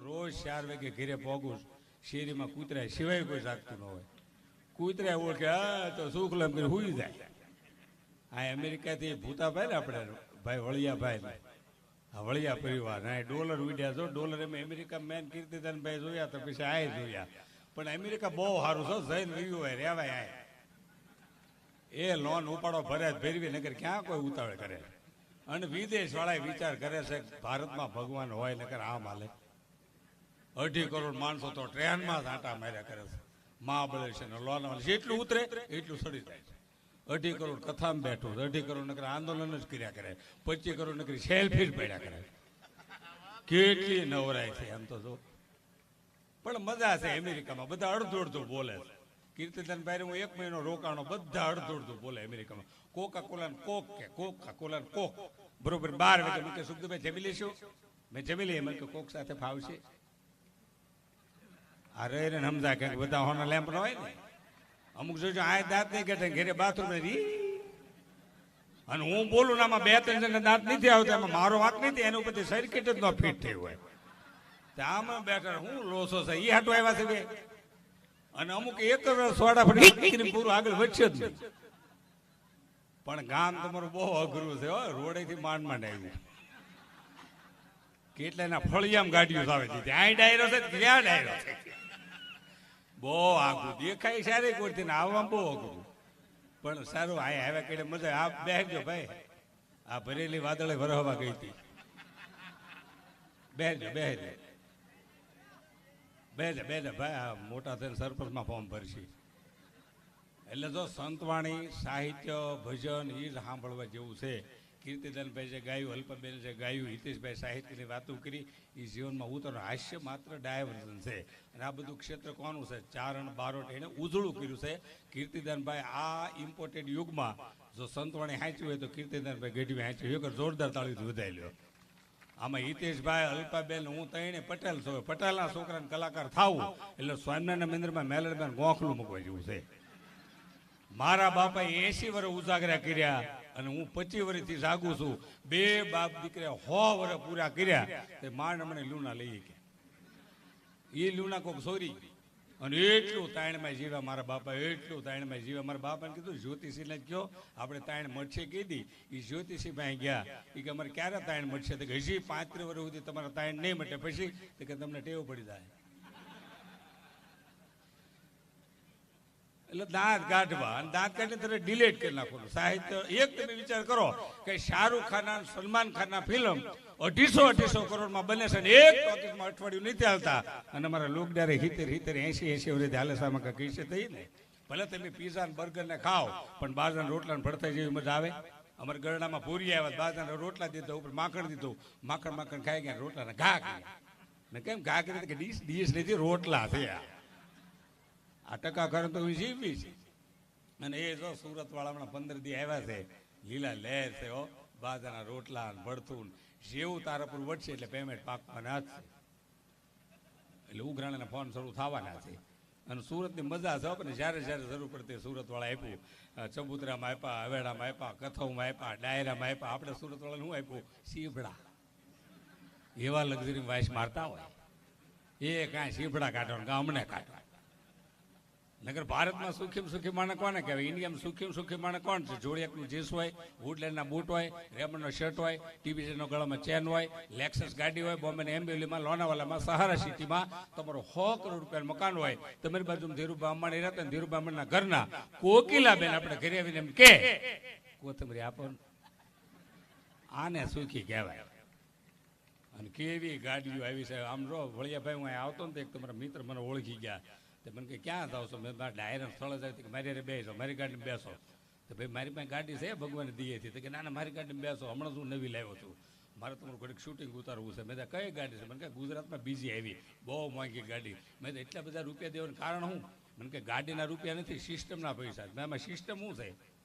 રોજ ચાર વાગે ઘેરે પોગું. શેરીમાં કૂતરા સિવાય કોઈ જાગતું ન હોય. કૂતરા ઓળખે આ તો સુખલમ કરી હુઈ જાય. આ અમેરિકાથી ભૂતાભાઈ ને આપણે, ભાઈ વળિયાભાઈ આ વળિયા પરિવાર. આ ડોલર ઉડ્યા છો ડોલર એમ અમેરિકા મેન કીર્તિદાન ભાઈ જોયા તો પછી આ જોયા. પણ અમેરિકા બહુ સારું છે જઈને રહ્યું હોય, રેવાય આય. એ લોન ઉપાડો, ભરે, ભેરવી નગર ક્યાં કોઈ ઉતાવળ કરે? અને વિદેશ વાળા વિચાર કરે છે ભારતમાં ભગવાન હોય નગર આમ હાલે અઢી કરોડ માણસો તો ટ્રેનમાં આંટા માર્યા કરે છે. મહાબળેશ્વર લોનાવાલા જેટલું ઉતરે, એટલું સડી જાય છે. અઢી કરોડ કથામાં બેઠું છે. અઢી કરોડ નકરી આંદોલન જ કર્યા કરે. પચીસ કરોડ નકરી સેલ્ફી જ પડ્યા કરે. કેટલી નવરાય છે એમ તો જો. પણ મજા છે અમેરિકામાં. બધા અડધું બોલે છે. કીર્તિદાન ભાઈ, હું એક મહિનો રોકાણો, બધા અડધું બોલે અમેરિકામાં. કોકા કોલા કોક કે કોકા કોલા કોક બરોબર, બાર વાગે મેં કે જમી લઈશું મેં જમી લઈએ. મને કોક સાથે ફાવશે. આ એને સમજા કે બધા હોના લેમ્પ હોય ને. અમુક જોજો આ દાંત નહીં કાઢે ઘરે બાથરૂમ રી. અને હું બોલું ને આમાં બે ત્રણ જણ દાંત નથી આવતા, એમાં મારો વાત નથી, એના ઉપરથી સર્કિટ જ ન ફિટ થયું હોય. તે આમાં બેઠા હું લોસો છે એ હાટો આવ્યા છે બે. અને અમુક એક સોડા ફરી પૂરું આગળ વધશે જ નહીં. પણ ગામ તમારું બહુ અઘરું છે, હો, રોડેથી માંડ માંડ આવ્યું કેટલાના ફળિયામ ગાડીઓ આવે છે, ત્યાં ડાયરો છે, ત્યાં ડાયરો છે. બહુ આઘું. દેખાય સારી કોઈથી ને આવવામાં બહુ અઘરું પણ સારું, આ આવ્યા કઈ મજા આ બેહજો ભાઈ. આ ભરેલી વાદળે ભરવા ગઈ હતી. બેહજો બેહજો બેહજો બેહજો ભાઈ, આ મોટા થઈને સરપંચમાં ફોર્મ ભરશે. એટલે જો સંતવાણી, સાહિત્ય, ભજન એ સાંભળવા જેવું છે. કીર્તિદાનભાઈ જે ગાયું અલ્પાબેન જે ગાયું, હિતેશભાઈ સાહિત્યની વાતો કરી એ જીવનમાં ઉતરનું હાસ્ય માત્ર ડાયવર્ઝન છે. અને આ બધું ક્ષેત્ર કોનું છે? ચારણ બારોટ એને ઉજળું કર્યું છે. કીર્તિદાનભાઈ આ ઇમ્પોર્ટેડ યુગમાં જો સંતવાણી હાંચ્યું હોય તો કીર્તિદાનભાઈ ગઢવી હાંચ્યું એક જોરદાર તાળીથી વધાઈ લ્યો આમાં હિતેશભાઈ અલ્પાબેન હું તઈને પટેલ છું. પટેલના છોકરાને કલાકાર થાવું એટલે સ્વામિનારાયણ મંદિરમાં મેલડબેન ગોખલું મૂકવા જેવું છે. મારા બાપાએ એસી વર્ષ ઉજાગરા કર્યા. અને હું પચીસ વર્ષથી જાગું છું. બે બાપ દીકરા સો વર્ષ પૂરા કર્યા તે માંડ મને લૂના લઈ ગયા. એ લૂણા કોક સોરી અને એટલું તાણમાં જીવા મારા બાપા એટલું તાણમાં જીવા મારા બાપાને કીધું, જ્યોતિષીને કહો, આપણે તાણ મળશે કીધી એ જ્યોતિષી ભાઈ ગયા. એ કે, અમારે ક્યારે તાણ મળશે? તો હજી પાંત્રીસ વર્ષ સુધી તમારા તાણ નહીં મટે. પછી? તો કે, તમને ટેવ પડી જાય. એટલે દાંત કાઢવા અને દાંત કાઢીને તમે ડિલેટ કરી નાખવાનું. સાહિત્ય એક તમે વિચાર કરો કે શાહરૂખ ખાન સલમાન ખાનના ફિલ્મ અઢીસો અઢીસો કરોડમાં બને છે ને એક ટોકીસમાં અઠવાડિયું નથી હાલતા. અને અમારા લોકડારે હિતેર હિતેર એસી એસી વર્ષે હાલે સામે કહી છે થઈ ને ભલે તમે પીઝા ને બર્ગર ને ખાઓ, પણ બાજરાના રોટલા ને ભરતા જેવી મજા આવે. અમારા ગરડામાં પૂરી આવ્યા બાજરાના રોટલા દીધો ઉપર માખણ દીધું. માખણ માખણ ખાઈ ગયા, રોટલાને ઘા કર્યા ને કેમ ઘા કરી કે ડીશ ડીશ નથી, રોટલા થયા. આ ટકા કરે તો જીવી છે. અને એ જો સુરત વાળા હમણાં પંદર દી આવ્યા છે, લીલા લહેર છે, હો. બાજરાના રોટલા ને ભડથું જેવું તારા પર વધશે એટલે પેમેન્ટ પાકવાના છે. એટલે ઉઘરાણાના ફોન શરૂ થવાના છે. અને સુરતની મજા છે પણ જ્યારે જ્યારે જરૂર પડતી સુરત વાળા આપ્યું. ચબુતરામાં આપ્યા હવેડામાં આપ્યા કથૌમાં આપ્યા, ડાયરામાં આપ્યા. આપણે સુરત વાળાને શું આપ્યું? સીભડા એવા લક્ઝરી વાઇસ મારતા હોય. એ કાંઈ સીભડા કાઢવાનું અમને કાઢવા નગર ભારતમાં સુખીમ સુખી માણસ કોને કહેવાય? ઇન્ડિયામાં સુખીમ સુખી માણસ કોણ છે? જોડિયાકનું જીન્સ હોય વુડલેન્ડના બૂટ હોય રેમન્ડનો શર્ટ હોય ટીવીનો ગળામાં ચેન હોય લેક્સસ ગાડી હોય, બોમ્બેની એમ્બ્યુલીમાં લોનાવાલામાં, સહારા સિટીમાં તમારો સો કરોડ રૂપિયાનું મકાન હોય. તમારી બાજુ ધીરુભા અંબાણી રહેતા ને ધીરુભા અંબાણીના ઘરના કોકિલાબેન આપણે ઘરે આવીને એમ કે, કોથમરી આપો આને સુખી કહેવાય. અને કેવી ગાડીઓ આવી છે. આમ જો વળિયાભાઈ, હું આવતો ને એક તમારા મિત્ર મને ઓળખી ગયા. તે મને કે ક્યાં જાવ છો? મેં મારા ડાયરેક્ટ સ્થળ જાય કે મારી હારે બેસો, મારી ગાડીમાં બેસો. તો ભાઈ, મારી પાસે ગાડી છે ભગવાન દીએથી તો કે ના મારી ગાડીમાં બેસો. હમણાં જ હું નવી લાવ્યો છું. મારે તમારું ઘડીક શૂટિંગ ઉતારવું છે. મેં કઈ ગાડી છે? મને કે ગુજરાતમાં બીજી આવી. બહુ મોંઘી ગાડી. મેં એટલા બધા રૂપિયા દેવાનું કારણ શું? મને કે ગાડીના રૂપિયા નથી સિસ્ટમના પૈસા મેં આમાં સિસ્ટમ શું છે?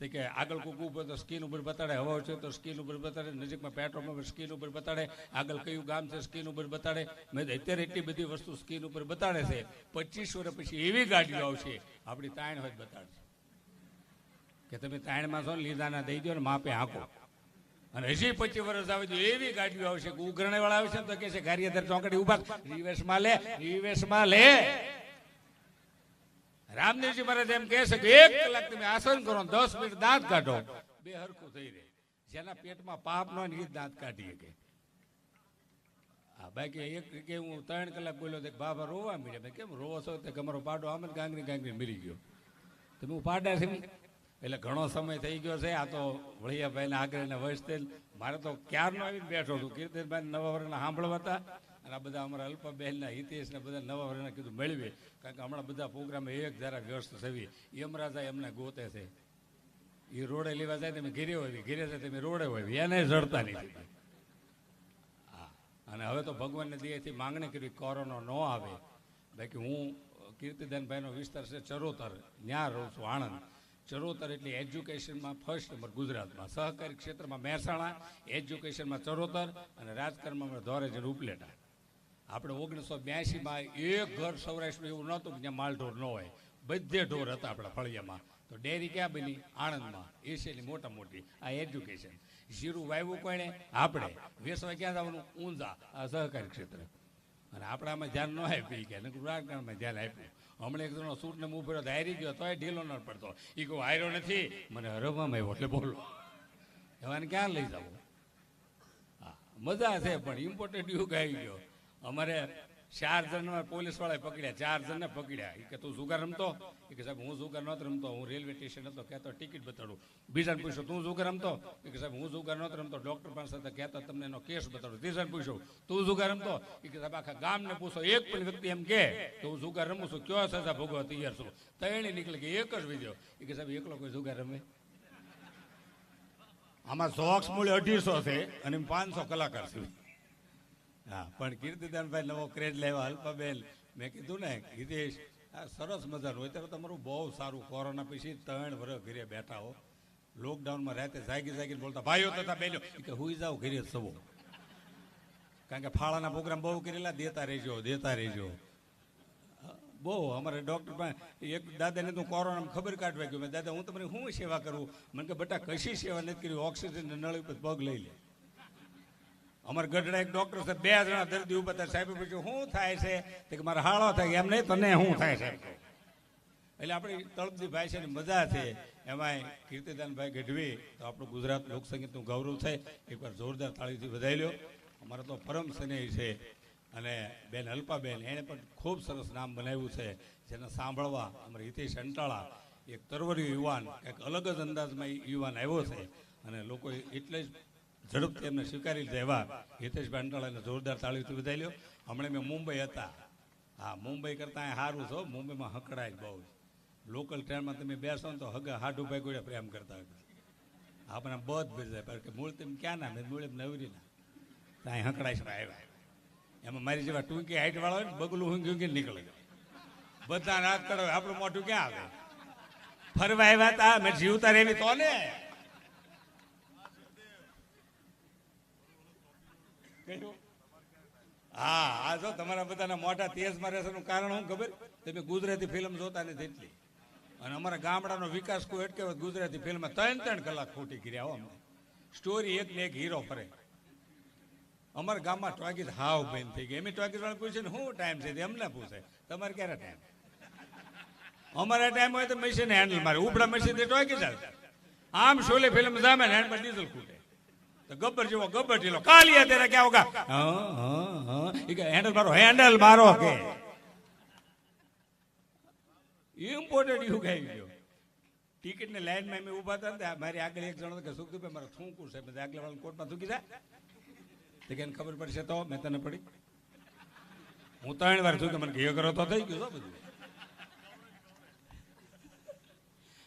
તે કે આગળ કોક ઉપર તો સ્કીન ઉપર બતાડે, હવા છે તો સ્કીન ઉપર બતાડે, નજીકમાં પેટ્રોલ પંપ સ્કીન ઉપર બતાડે, આગળ કયું ગામ છે સ્કીન ઉપર બતાડે. મેં અત્યારે એટલી બધી વસ્તુ સ્કીન ઉપર બતાડે છે, પચીસ વર્ષ પછી એવી ગાડીઓ આવશે, આપણી તાણ હોય બતાડશે. કે તમે તાણમાં છો ને લીધાના દઈ દો ને માપે હાંકો. અને હજી પચીસ વર્ષ આવે તો એવી ગાડીઓ આવશે ઉઘરણે વાળા આવશે તો કે છે ગારિયાદર ચોકડી ઊભા રિવેશમાં લે રિવેશમાં લે. રામદેવજી મહારાજ એમ કહે છે કે એક કલાક તમે આસન કરો દસ મિનિટ દાંત કાઢો. બે હરખું થઈ રહે. જેના પેટમાં પાપ ન એ દાંત કાઢીએ કે હા બાકી એક કે હું ત્રણ કલાક બોલ્યો તો બાબા રોવા મળ્યા કેમ રોવો છો? તો અમારો પાડો આમ જ ગાંગરી ગાંગરી મરી ગયો. તમે હું પાડા છે. એટલે ઘણો સમય થઈ ગયો છે. આ તો વળિયાભાઈના આગ્રહના વયસથી મારે તો ક્યારનો આવીને બેઠો છું. કીર્તિભાઈ નવા વર્ષના સાંભળવા હતા. અને આ બધા અમારા અલ્પાબહેનના હિતેશને બધા નવા વર્ષના કીધું મેળવી કારણ કે હમણાં બધા પ્રોગ્રામ એક જરા વ્યસ્ત થવી. યમરાજા એમને ગોતે છે. એ રોડે લેવા જાય તમે ઘેરે હોય. ઘેરે જાય તમે રોડે હોય. એને જડતા નથી. હા. અને હવે તો ભગવાનને દેહથી માંગણી કરી કોરોનો ન આવે. બાકી હું કીર્તિદાનભાઈનો વિસ્તાર છે ચરોતર. ત્યાં રહું છું, આણંદ. ચરોતર એટલે એજ્યુકેશનમાં ફર્સ્ટ નંબર ગુજરાતમાં. સહકારી ક્ષેત્રમાં મહેસાણા, એજ્યુકેશનમાં ચરોતર અને રાજકારણમાં અમે ધોરેજ અને ઉપલેટા. આપણે ઓગણીસો બ્યાસીમાં એક ઘર સૌરાષ્ટ્રનું એવું નહોતું કે જ્યાં માલઢોર ન હોય. બધે ઢોર હતા આપણા ફળિયામાં. તો ડેરી ક્યાં બની? આણંદમાં. એશિયાની મોટા મોટી. આ એજ્યુકેશન જીરું વાવ્યું કોણે? આપણે. વેસવા ક્યાં જવાનું? ઊંઝા. આ સહકારી ક્ષેત્ર. અને આપણામાં ધ્યાન ન આપી કે રાજકારણમાં ધ્યાન આપ્યું. હમણાં એક જણો સૂટને મું ફેરો તો હારી ગયો, તોય ઢીલો ન પડતો. એ કહું હાર્યો નથી. મને હરવામાં આવ્યો એટલે બોલો. એવાને ક્યાં લઈ જવું? હા, મજા છે, પણ ઇમ્પોર્ટન્ટ યુગ આવી ગયો. અમારે ચાર જણ પોલીસ વાળાએ પકડ્યા, ચાર જણને પકડ્યા. એ કે, તું જુગાર રમતો? એ કે, સાહેબ, હું જુગાર નહોતો રમતો, હું રેલવે સ્ટેશન હતો, કહેતો ટિકિટ બતાડું. બીજાને પૂછ્યું, તું જુગાર રમતો? એ કે, સાહેબ, હું જુગાર નહોતો રમતો, ડોક્ટર પાસે હતા, કહેતો તમને એનો કેસ બતાડો. ત્રીજાને પૂછ્યું, તું જુગાર રમતો? એ કે, સાહેબ, આખા ગામને પૂછો, એક પણ વ્યક્તિ એમ કે હું જુગાર રમું છું, કયો સજા ભોગવવા તૈયાર છું? તૈણી નીકળી કે એક જ વિદ્યો એ કે, સાહેબ, એકલો કોઈ જુગાર રમે? આમાં સોક્સ મૂલ્ય અઢીસો છે, અને પાંચસો કલાકાર છે. હા, પણ કીર્તિદાનભાઈ નવો ક્રેજ લેવા અલ્પાબેન, મેં કીધું ને, હિતેશ, આ સરસ મજાનું, હોય ત્યારે તમારું બહુ સારું કોરોના પછી ત્રણ વર્ષ ઘરે બેઠા હો. લોકડાઉનમાં રાતે જાગી જાગીને બોલતા, ભાઈઓ તથા બેનો કે, હુઈ જાઓ ઘરે સવો. કારણ કે ફાળાના પ્રોગ્રામ બહુ કરેલા, દેતા રહેજો દેતા રહેજો. બહુ, અમારે ડૉક્ટર એક દાદાને તો કોરોના ખબર કાઢવા ગયું, મેં દાદા, હું તમને શું સેવા કરું? મને કે, બટા, કશી સેવા નથી કરી ઓક્સિજન નળી પર પગ લઈ લે. અમારા ગઢડા એક ડોક્ટર છે બે જણા દર્દી ઊભા સાહેબ પૂછ્યું, શું થાય છે? કે, મારે હાળો થાય. એમ નહીં, તને શું થાય છે? એટલે આપણી તળપદી ભાઈ છે મજા છે. એમાંય કીર્તિદાનભાઈ ગઢવી, તો આપણું ગુજરાત લોકસંગીતનું ગૌરવ છે. એકવાર જોરદાર તાળીથી વધાઈ લ્યો. અમારો તો પરમ સ્નેહી છે. અને બેન અલ્પાબેન એણે પણ ખૂબ સરસ નામ બનાવ્યું છે. જેને સાંભળવા અમારે હિતેશ અંટાળા, એક તરવરી યુવાન કંઈક અલગ જ અંદાજમાં યુવાન આવ્યો છે. અને લોકો એટલે જ ઝડપથી એમને સ્વીકારી લીધા. એવા હિતેશભાઈ અંટાળાને જોરદાર તાળીથી વધારી લ્યો હમણાં મેં મુંબઈ હતા. હા, મુંબઈ કરતાં સારું છો. મુંબઈમાં હકડાય બહુ લોકલ ટ્રેનમાં તમે બેસો ને તો હગા હાડુભાઈ ગોળે પ્રેમ કરતા હોય. આપણે બધ ભેજાય કારણ કે મૂળ તેમ ક્યાં ના, મેં મૂળ એમ નવરી ના. ત્યાં હકડાય છે આવ્યા એમાં મારી જેવા ટૂંકી હાઈટ વાળા હોય ને, બગલું ઊંઘી ઊંઘી નીકળે. બધા રાત કરો આપણું મોઢું ક્યાં આવે? ફરવા આવ્યા હતા મેં જીવતા રહેવી તો ને. કયું? હા, આ જો તમારા બધાના મોટા તેજમાં રહેશે એનું કારણ શું ખબર? તમે ગુજરાતી ફિલ્મ જોતા નથી એટલી. અને અમારા ગામડાનો વિકાસ કોઈ અટકે ગુજરાતી ફિલ્મ ત્રણ ત્રણ કલાક ખોટી કર્યા અમને. સ્ટોરી એક ને એક હીરો ફરે. અમારા ગામમાં ટોકીઝ હાવ બેન થઈ ગઈ એમ ટોકીસ વાળા પૂછે ને, શું ટાઈમ છે? એમને પૂછે, તમારે ક્યારે ટાઈમ અમારા ટાઈમ હોય તો મશીન હેન્ડલ મારે. ઉપડા મશીનથી ટોકી ચાલશે આમ શોલે ફિલ્મ સામે ને હેન્ડ પર ડીઝલ ખૂટે. તો ગબ્બર જેવો ગબ્બર ઢીલો. કાલિયા તેરા ક્યાં હોગા હેન્ડલ મારો હેન્ડલ મારો કે. ઇમ્પોર્ટન્ટ યુગ આવી ગયો. ટિકિટ ને લાઈનમાં અમે ઊભા હતા ને મારી આગળ એક જણો કે સુખદુભાઈ મારે થૂંકું છે. બધા આગળ વાળા કોર્ટમાં થૂકી જાય. તો કે ખબર પડશે તો મેં તને પડી. હું ત્રણ વાર થૂકે મને ઘેર કરો તો થઈ ગયું તો બધું.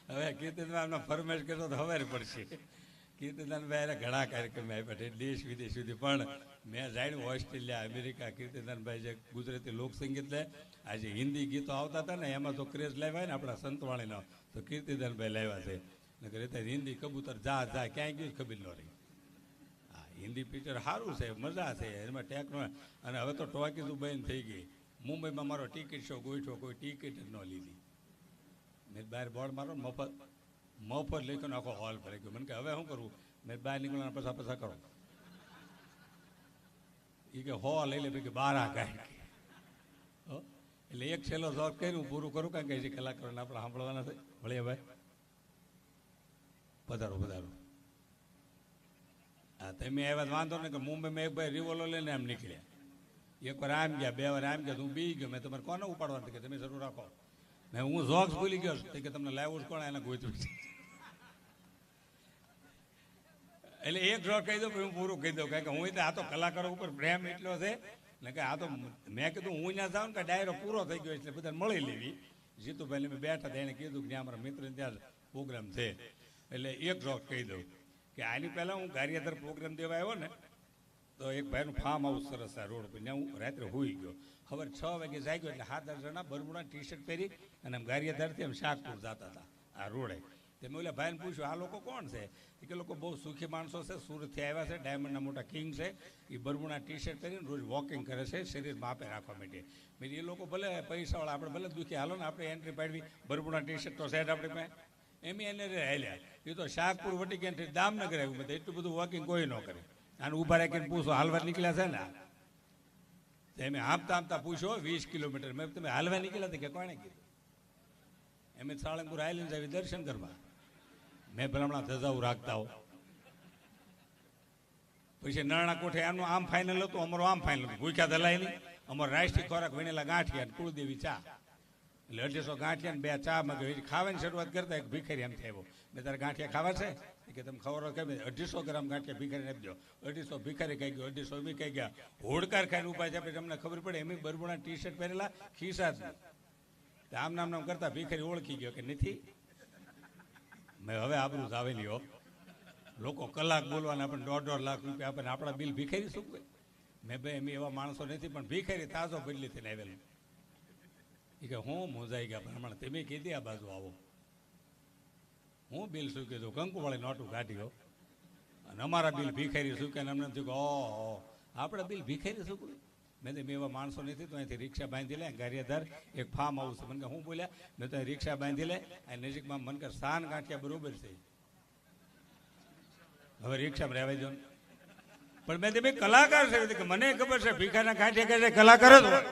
હવે કીર્તિદાન ફરમેશ કરતો તો હવે પડશે. કીર્તિદાનભાઈ ઘણા કાર્યક્રમ આપ્યા છે, દેશ વિદેશ સુધી. પણ મેં જાણ્યું, ઓસ્ટ્રેલિયા, અમેરિકા કીર્તિદાનભાઈ જે ગુજરાતી લોકસંગીત લે, આજે હિન્દી ગીતો આવતા હતા ને, એમાં તો ક્રેઝ લાવ્યા ને આપણા સંતવાણીનો, તો કીર્તિદાનભાઈ લાવ્યા છે. નકર એ હિન્દી કબૂતર જા જા ક્યાંય ગયું ખબર ન રહી. હા, હિન્દી પિક્ચર સારું છે, મજા છે, એમાં ટેકનો અને હવે તો ટોકીઝું બંધ થઈ ગઈ. મુંબઈમાં મારો ટિકિટ શો ગોઠવો કોઈ ટિકિટ ન લીધી. મેં બહાર બોર્ડ મારો ને પર લઈ ગયો આખો હોલ ભરાઈ ગયો. મને કે, હવે શું કરવું? મેં બહાર નીકળવાના પછા પસા કરો. એ કે, હો, લઈ લે. કે, બાર આ ગાય. એટલે એક છેલ્લો શોખ કર્યું પૂરું કરું કારણ કે હજી કલાકારોને આપણે સાંભળવાના છે. ભળીએ ભાઈ. પધારો પધારો. હા તમે આવ્યા વાંધો ને કે મુંબઈમાં એક ભાઈ રિવોલ્વર લઈને આમ નીકળ્યા. એક વાર આમ ગયા, બે વાર આમ ગયા હું બી ગયો. મેં તમારે કોને ઉપાડવાનું? કે, તમે જરૂર રાખો. મેં હું જોક્સ ભૂલી ગયો છું. કે તમને લાઈવ કોણ? એને ગોતું છે. એટલે એક જોક કહી દઉં, હું પૂરું કહી દઉં. કારણ કે હું તો આ તો કલાકારો ઉપર પ્રેમ એટલો છે. ને કે આ તો મેં કીધું હું ત્યાં જાઉં ને કે ડાયરો પૂરો થઈ ગયો એટલે બધા મળી લેવી. જીતુભાઈ મેં બેઠા એને કીધું કે અમારા મિત્ર ત્યાં પ્રોગ્રામ છે. એટલે એક જોક કહી દઉં કે આની પહેલાં હું ગારિયાધર પ્રોગ્રામ દેવા આવ્યો ને તો એક ભાઈનું ફાર્મ હાઉસ સરસ આ રોડ પર હું રાત્રે હોઈ ગયો. હવે છ વાગે જાગ્યો એટલે હાથ જણા બરમુડા ટી શર્ટ પહેરી અને આમ ગારિયાધારથી આમ શાકપુર જતા હતા આ રોડે. તે મેં ઓલા ભાઈને પૂછ્યું, આ લોકો કોણ છે? એ કે, લોકો બહુ સુખી માણસો છે, સુરતથી આવ્યા છે, ડાયમંડના મોટા કિંગ છે. એ બરમુડા ટી શર્ટ પહેરીને રોજ વોકિંગ કરે છે શરીર માપે રાખવા માટે. મેં એ લોકો ભલે પૈસાવાળા, આપણે ભલે દુખી, હાલો ને, આપણે એન્ટ્રી પાડવી. બરમુડા ટી શર્ટ તો સાહેબ આપણી પાસે. એમ એને હાલ્યા. એ તો શાકપુર વટી ગયા દામનગર આવ્યું બધું એટલું બધું વોકિંગ કોઈ ન કરે. આને ઊભા રાખીને પૂછો? હાલવા નીકળ્યા છે ને? એમ આપતા આપતા પૂછો વીસ કિલોમીટર. મેં તમે હાલવા નીકળ્યા હતા કે કોણે કીધું? એમ સાળંગપુર આઈલેન્ડ આવી દર્શન કરવા. મેં ભલામણા ધજાવું રાખતા હો. પછી નાણા કોઠે આનું આમ ફાઇનલ હતું, અમારું આમ ફાઇનલ હતું. ભૂખ્યા ધલાય નહીં. અમારો રાષ્ટ્રીય ખોરાક વણેલા ગાંઠિયા અને કુળદેવી ચા. એટલે અઢીસો ગાંઠિયા ને બે ચા, માં ગઈ ખાવાની શરૂઆત કરતા એક ભીખરી એમ થયો મેં, તારે ગાંઠિયા ખાવા છે? કે તમે ખબર કેમ અઢીસો ગ્રામ ગાંઠિયા ભિખારી આપજો. અઢીસો ભિખારી કહી ગયો, અઢીસો બી કહી ગયા. હોડકાર ખાઈને ઊભા છે તમને ખબર પડે એમ બરબુણા ટી શર્ટ પહેરેલા ખિસ્સા જ આમ નામ નામ કરતા ભિખારી ઓળખી ગયો કે નથી? મેં હવે આબરું જ આવેલી લોકો કલાક બોલવાના આપણને દોઢ દોઢ લાખ રૂપિયા આપણને આપણા બિલ ભિખારી શું મેં ભાઈ એમ એવા માણસો નથી, પણ ભિખારી તાજો બદલી થઈને આવેલું. એ કે હું મોજાઈ ગયા ભ્રમણ તમે કીધી આ બાજુ આવો. હું બિલ શું કીધું કંકુવાળી નોટું કાઢ્યો. અને અમારા બિલ ભીખેરી શું કે અમને થયું કે, ઓહો, આપણે બિલ ભીખેરી કહ્યું મેં તો મેં એવા માણસો નથી, તો અહીંથી રિક્ષા બાંધી લે, ગારિયાધાર, એક ફાર્મ હાઉસ મને કે હું બોલ્યા, મેં તો રિક્ષા બાંધી લે અને નજીકમાં મને કે સાન ગાંઠિયા બરોબર છે. હવે રિક્ષામાં રહેવા દો પણ મેં તમે કલાકાર છે. કે, મને ખબર છે ભીખાના ગાંઠિયા કહે છે, કલાકાર જ હોય.